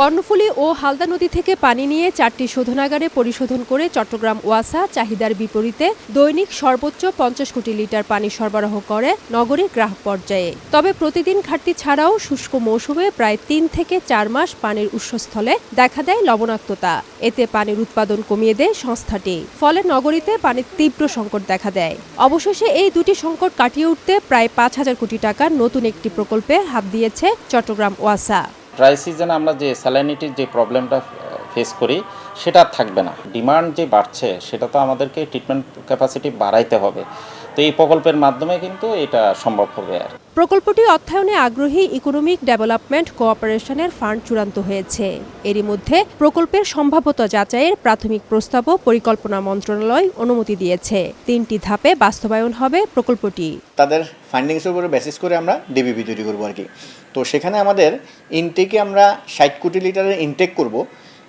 কর্ণফুলী ও হালদা নদী থেকে পানি নিয়ে চারটি শোধনাগারে পরিশোধন করে চট্টগ্রাম ওয়াসা চাহিদার বিপরীতে দৈনিক সর্বোচ্চ পঞ্চাশ কোটি লিটার পানি সরবরাহ করে নগরীর গ্রাহক পর্যায়ে। তবে প্রতিদিন ঘাটতি ছাড়াও শুষ্ক মৌসুমে প্রায় তিন থেকে চার মাস পানির উৎসস্থলে দেখা দেয় লবণাক্ততা। এতে পানির উৎপাদন কমিয়ে দেয় সংস্থাটি। ফলে নগরীতে পানির তীব্র সংকট দেখা দেয়। অবশেষে এই দুটি সংকট কাটিয়ে উঠতে প্রায় পাঁচ হাজার কোটি টাকার নতুন একটি প্রকল্পে হাত দিয়েছে চট্টগ্রাম ওয়াসা। ড্রাই সিজনে আমরা যে স্যালাইনিটির যে প্রবলেমটা ফেস করি, সেটা থাকবে না। ডিমান্ড যে বাড়ছে, সেটা তো আমাদেরকে ট্রিটমেন্ট ক্যাপাসিটি বাড়াইতে হবে। তো এই প্রকল্পের মাধ্যমে কিন্তু এটা সম্ভব হবে আর প্রকল্পটি অর্থায়নে আগ্রহী ইকোনমিক ডেভেলপমেন্ট কোঅপারেশনের ফান্ড চূড়ান্ত হয়েছে। এরই মধ্যে প্রকল্পের সম্ভাব্যতা যাচাইয়ের প্রাথমিক প্রস্তাবও পরিকল্পনা মন্ত্রণালয় অনুমতি দিয়েছে। তিনটি ধাপে বাস্তবায়ন হবে প্রকল্পটি। তাদের ফান্ডিংসের উপরে বেসিস করে আমরা ডিবিপি তৈরি করব আর কি। তো সেখানে আমাদের ইনটেকে আমরা ষাট কোটি লিটারের ইনটেক করব।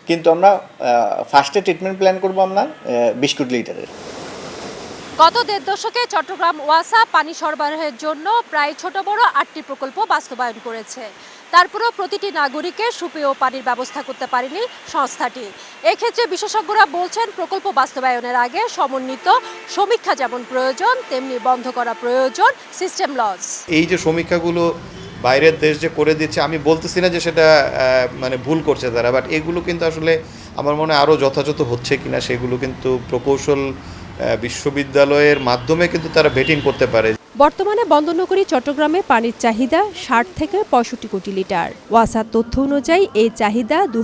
কিন্তু আমরা ফার্স্টে ট্রিটমেন্ট প্ল্যান করব আমরা বিশ কোটি লিটারের। গত দেড় দশকে চট্টগ্রাম ওয়াসা পানি সরবরাহের জন্য প্রায় ছোট বড় আটটি প্রকল্প বাস্তবায়ন করেছে। তারপরেও প্রতিটি নাগরিকের সুপেয় পানির ব্যবস্থা করতে পারেনি সংস্থাটি। এক্ষেত্রে বিশেষজ্ঞরা বলছেন, প্রকল্প বাস্তবায়নের আগে সমন্বিত সমীক্ষা যেমন প্রয়োজন, তেমনি বন্ধ করা প্রয়োজন, সিস্টেম লস। এই যে সমীক্ষাগুলো বাইরের দেশ যে করে দিচ্ছে, আমি বলতেছি না যে সেটা মানে ভুল করছে তারা বাট এগুলো কিন্তু আসলে আমার মনে হয় আরও যথাযথ হচ্ছে কিনা, সেগুলো কিন্তু প্রকৌশল বিশ্ববিদ্যালয়ের মাধ্যমে কিন্তু তারা বেটিং করতে পারে। বর্তমানে বন্দরনগরী, চট্টগ্রামে পানির চাহিদা ষাট থেকে পঁয়ষট্টি কোটি লিটার। ওয়াসার তথ্য অনুযায়ী এই চাহিদা দু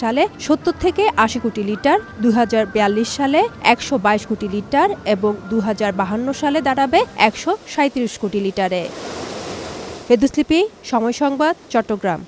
সালে সত্তর থেকে আশি কোটি লিটার দুই হাজার বিয়াল্লিশ সালে একশো বাইশ কোটি লিটার এবং দু সালে দাঁড়াবে একশো কোটি লিটারে। ফেদুসলিপি সময় সংবাদ, চট্টগ্রাম।